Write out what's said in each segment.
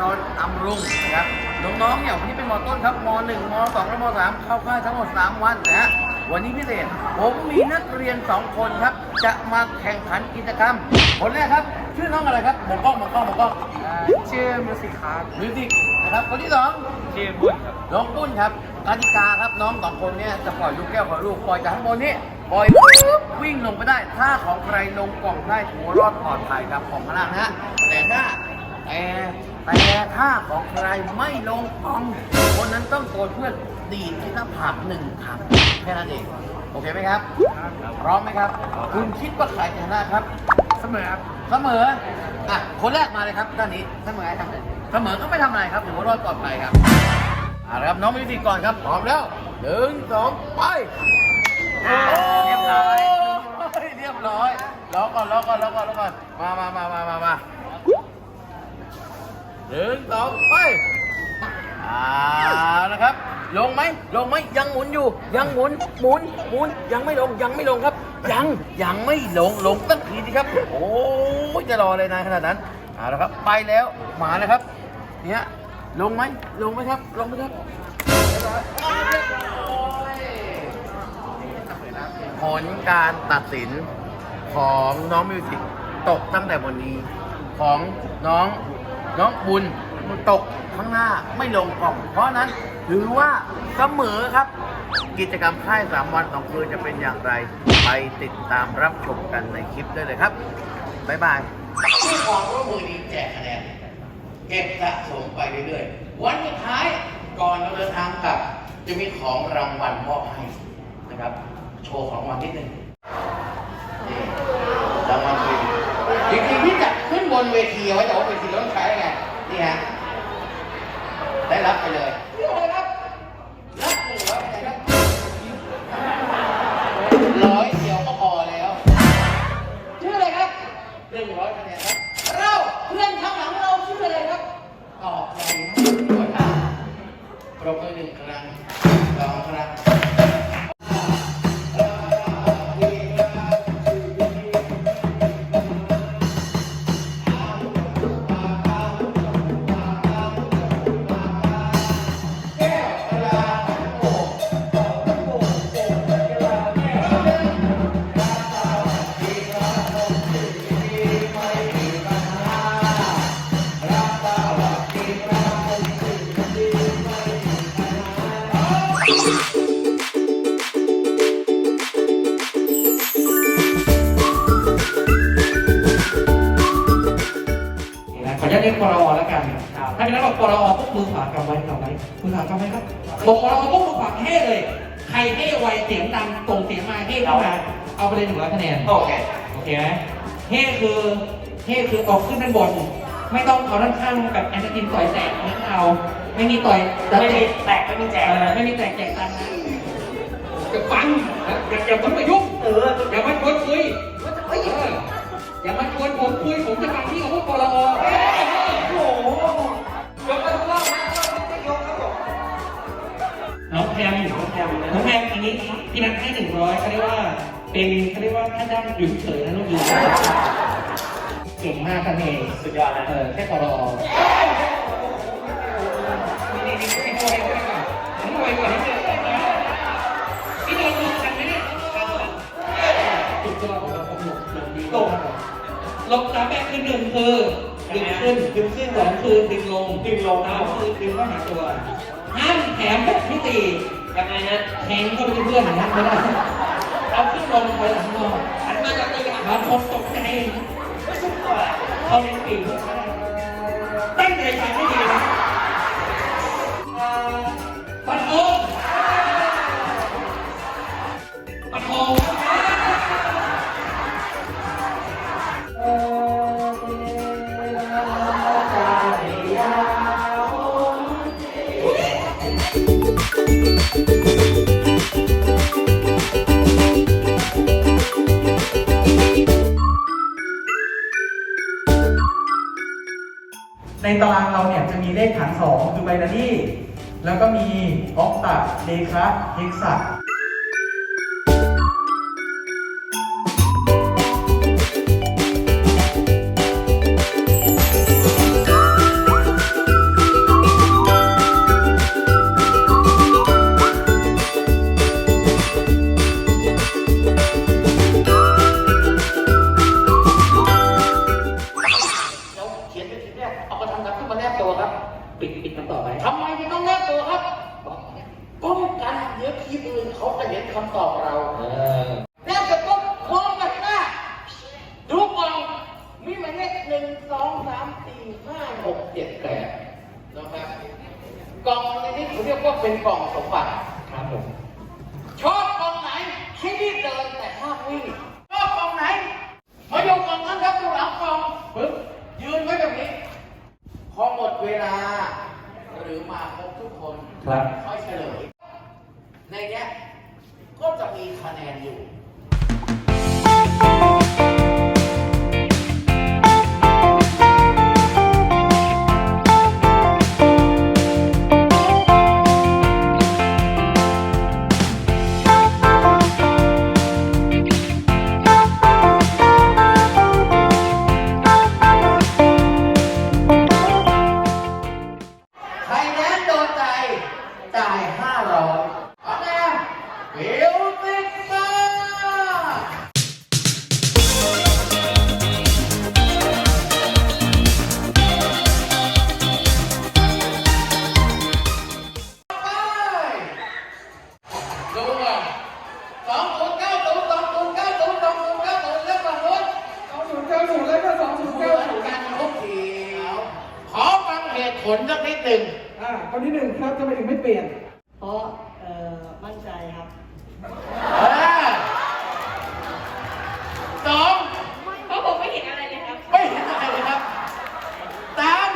นราษฎรอำรุงนะครับน้องๆอย่างวันนี้เป็นมต้นครับม .1 ม .2 และม .3 เข้าค่ายทั้งหมด 3 วันนะฮะวันนี้พิเศษผมมีนักเรียน 2 คนครับ จะมาแข่งขันกิจกรรม คนแรกครับ ชื่อน้องอะไรครับมองกล้องมองกล้องมองกล้องชื่อมิวสิกครับมิวสิกนะครับคนที่สองชื่อบุญครับน้องปุ้นครับกติกาครับน้องสองคนเนี้จะปล่อยลูกแก้วของลูกปล่อยจากข้างบนนี้ปล่อยปุ๊บวิ่งลงไปได้ ถ้าของใครลงกล่องได้ถือว่ารอดปลอดภัยครับของข้างล่างนะฮะแต่ถ้าแต่ แต่ถ้าของใครไม่ลงกล่อง คนนั้นต้องโดนเพื่อนดีดที่หน้าผากหนึ่งครั้งแค่นั้นเอง โอเคไหมครับพร้อมไหมครับ คุณคิดว่าใครจะชนะครับ เสมอครับ เสมอ อะ คนแรกมาเลยครับด้านนี้ เสมอให้ทำอะไรเสมอก็ไม่ทำอะไรครับถือว่ารอดปลอดภัยครับเอาละครับน้องมิวสิกก่อนครับพร้อมแล้วหนึ่งสองไปอ่าเรียบร้อยโเรียบร้อยล้อก่อนล้อก่อนล้อก่อนล้อก่อนมามามามามามา หนึ่งสองไปเอาละครับ ลงไหมลงไหมยังหมุนอยู่ ยังหมุนหมุนหมุนยังไม่ลงยังไม่ลงครับ ยังยังไม่ลงลงตั้งทีดีครับ โอ้ยจะรอเลยนานขนาดนั้นเอาละครับ ไปแล้วมาแล้วครับเนี่ยลงไหมลงไหมครับ ลงไหมครับผลการตัดสินของน้องมิวสิกตกตั้งแต่บนนี้ ของน้อง น้องบุญตกข้างหน้าไม่ลงกล่อง เพราะนั้นถือว่าเสมอครับ กิจกรรมค่ายสามวันสองคืนจะเป็นอย่างไร ไปติดตามรับชมกันในคลิปได้เลยครับ บ๊ายบายที่ของร่วมมือนี้แจกคะแนนเก็บสะสมไปเรื่อยๆ วันสุดท้ายก่อนเราเดินทางกลับ จะมีของรางวัลมอบให้นะครับ โชว์ของรางวัลนิดนึงนี่รางวัลฟรีจริงๆที่จัดขึ้นบนเวทีไว้แต่ว่าเวที นี่ฮะได้รับไปเลยนี่เลยครับรับหนึ่งร้อยคะแนนครับร้อยเดียวก็พอแล้วชื่ออะไรครับหนึ่งร้อยคะแนนครับเราเพื่อนข้างหลังเราชื่ออะไรครับตอบใจสวยมากปรบมือหนึ่งครั้งสองครั้ง ขออนุญาตเรียกปรอแล้วกันถ้าเป็นนักบอกปรอพวกมือขวากำไว้กำไว้มือขวากำไว้ครับบอกปรอพวกมือขวาเฮ้เลย ใครเฮ้ไวเสียงดังตรงเสียงมาเฮ้เข้ามาเอาไปเลยหนึ่งร้อยคะแนนโอเคโอเคไหมเฮ้คือเฮ้คือออกขึ้นด้านบน ไม่ต้องเอาด้านข้างแบบแอนตินต่อยแตกไม่เอา ไม่มีต่อยไม่มีแตกไม่มีแจกเออไม่มีแตกแจกตังค์นะจะฟังนะอย่าอย่าเพิ่งมายุ่งเอออย่ามาชวนคุยเฮ้ยอย่ามาชวนผมคุยผมจะฟังที่เขาพูดปลอเอ้ยโอ้โหยกไปทุกรอบนะไม่ยกครับผมน้องแพมน้องแพมน้องแพมอันนี้พี่นัทให้หนึ่งร้อยเขาเรียกว่า เป็นเขาเรียกว่าถ้าด้านอยู่เฉยๆนะลูกอยู่เก่งมากครับเมย์สุดยอดนะเออแค่ปลอ ตกลบสามแบบคือหนึ่งคือดึงขึ้นดึงขึ้นสองคือดึงลงดึงลงสามคือดึงเข้าหาตัวห้ามแถมแบบที่สี่ยังไงนะแทงเข้าไปที่เพื่อนอย่างนั้นไม่ได้เอาขึ้นลงไปหลังนอนหันมาจากตัวอย่างบางคนตกใจเขาเล่นปีกตั้งใจฟัง ตารางเราเนี่ยจะมีเลขฐานสองคือไบนารี่แล้วก็มีออกตะเดคาเฮกซั แต่ห้ามวิ่งชอบกองไหนมาอยู่กองนั้นครับอยู่หลังกองปึ๊บยืนไว้แบบนี้ พอหมดเวลา หรือมาครบทุกคนครับค่อยเฉลย ในเนี้ยก็จะมีคะแนนอยู่ ลสักนิดหนึ่งอ่าข้อที่หนึ่งครับทำไมถึงไม่เปลี่ยน เพราะเอ่อมั่นใจครับเออสองเพราะผมไม่เห็นอะไรเลยครับไม่เห็นอะไรเลยครับสาม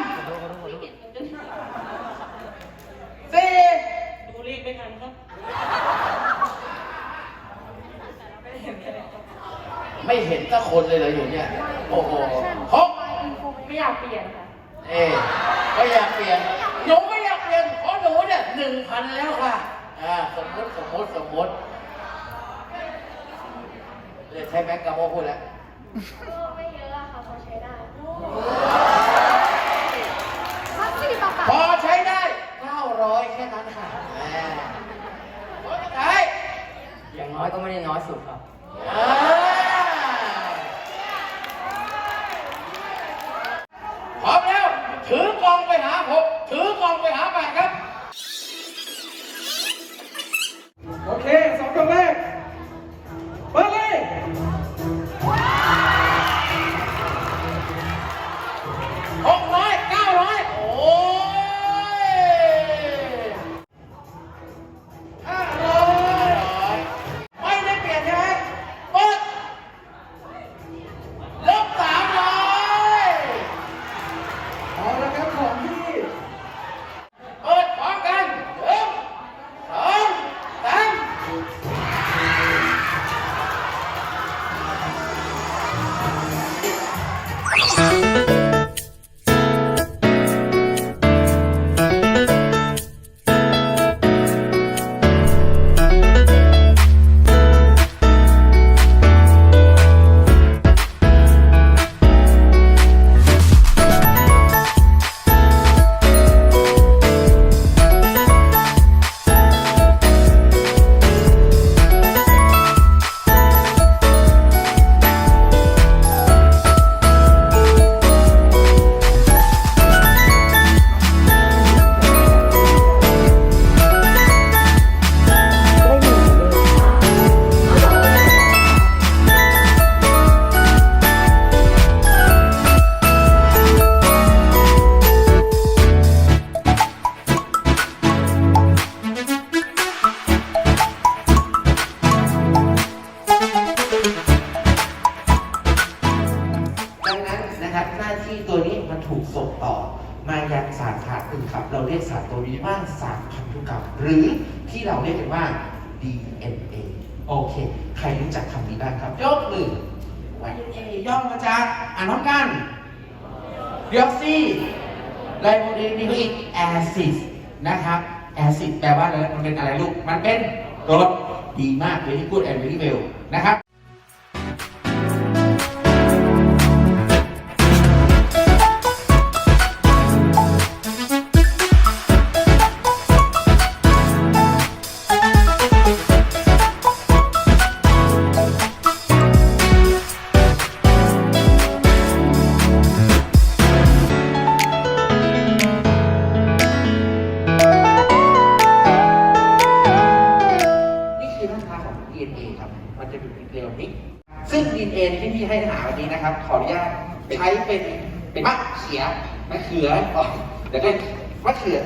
ไม่เห็นจนสี่ดูเลขไม่ทันครับไม่เห็นสักคนเลยเหรออยู่เนี่ย โอ้โหหกไม่อยากเปลี่ยนค่ะ เอ๊ก็อยากเปลี่ยน หนูไม่อยากเปลี่ยนเพราะหนูเนี่ยหนึ่งพันแล้วค่ะอ่าสมมติสมมติสมมติเลยใช้แบงก์กาโมพูดแล้วก็ไม่เยอะอะค่ะพอใช้ได้ถ้าสี่ต่อแปดพอใช้ได้900แค่นั้นค่ะแหมพอจะใช้อย่างน้อยก็ไม่ได้น้อยสุดครับ อ่าพร้อมแล้ว ถือกองไป หกถือกองไปหาแปดครับ โอเคสองตัวแรก ที่เราเรียกกันว่า DNA โอเค ใครรู้จักคำนี้บ้างครับ ยกมือ DNA ย่อมาจากอ่านพร้อมกันเดียวซีไลโบนิกแอซิดนะครับแอซิดแปลว่าอะไรมันเป็นอะไรลูก มันเป็นรสดีมาก very good and very well นะครับ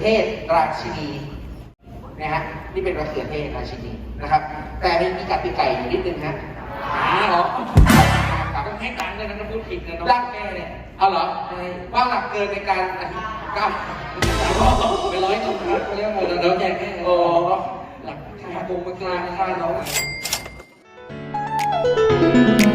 เขือเทศราชินีนะฮะนี่เป็นมะเขือเทศราชินีนะครับ แต่มีมีกติกาอยู่นิดนึงฮะหาเหรอต้องให้การเลยนะถ้าพูดผิดนะต้องหลักแก้เนี่ยเอาเหรอว่าหลักเกินในการกำไปร้อยตรงนั้นไปเรียกว่าเราแยกแค่โอ้หลักค่าตรงมากลางค่าน้องโ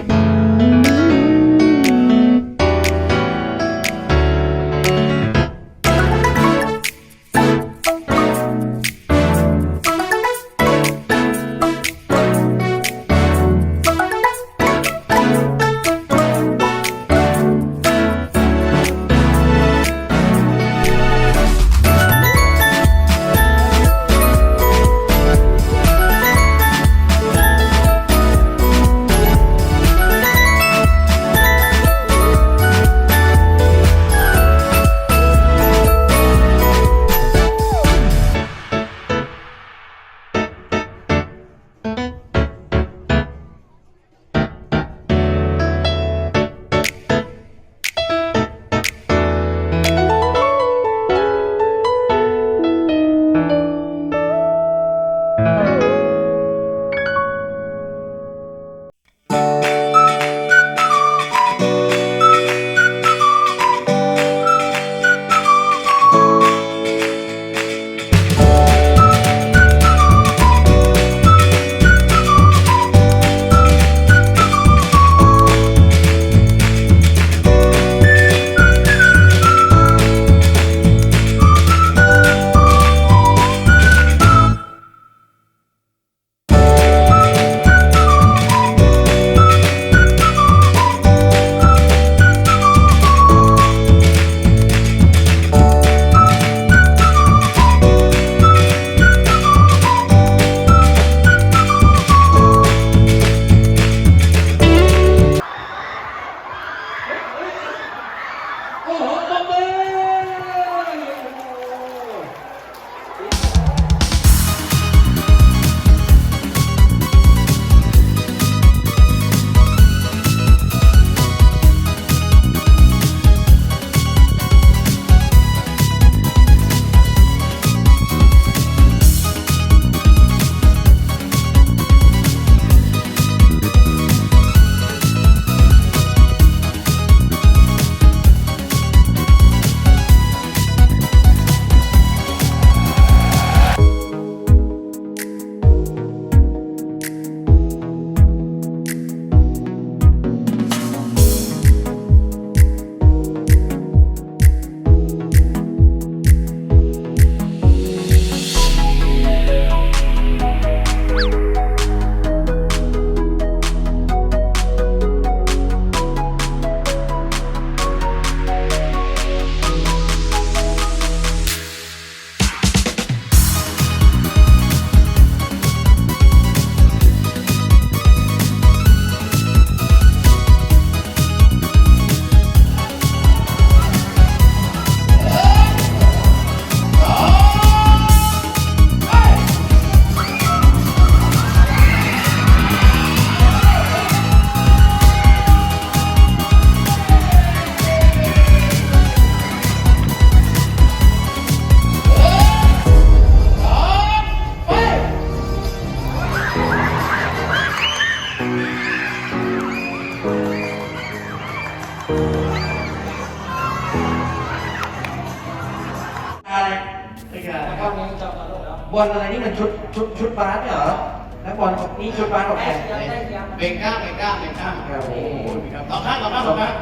เก่งกล้าเก่งกล้าเก่งกล้าครับโอ้โหครับต่อข้างต่อข้างต่อข้าง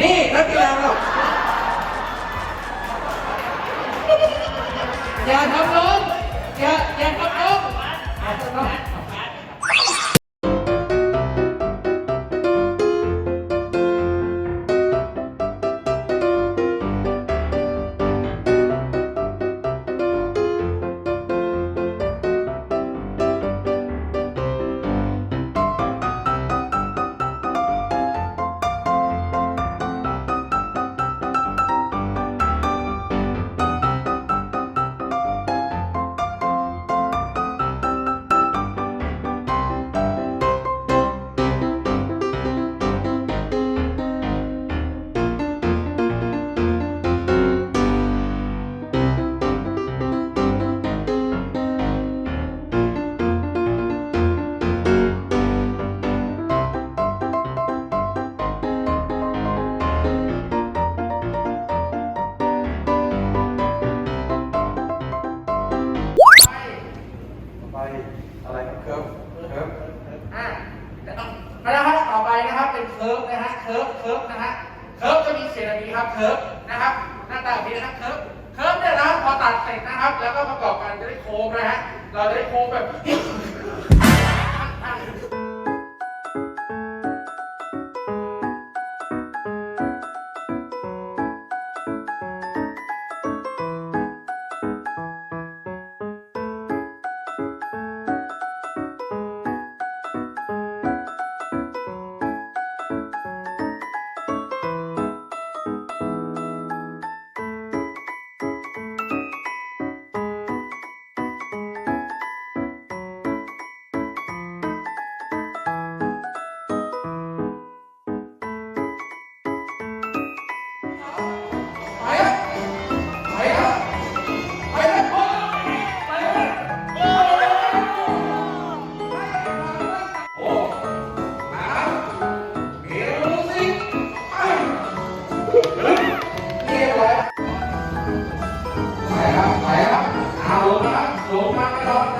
นี่รักกีฬาเราอย่าทำล้มอย่าอย่าทำล้ม เคิร์ฟเคิร์ฟนะฮะเคิร์ฟจะมีเสียนแบบนี้ครับเคิร์ฟนะครับหน้าตาแบบนี้นะครับเคิร์ฟเคิร์ฟเนี่ยนะพอตัดเสร็จนะครับ แล้วก็ประกอบกันจะได้โค้งนะฮะเราจะได้โค้งแบบ God.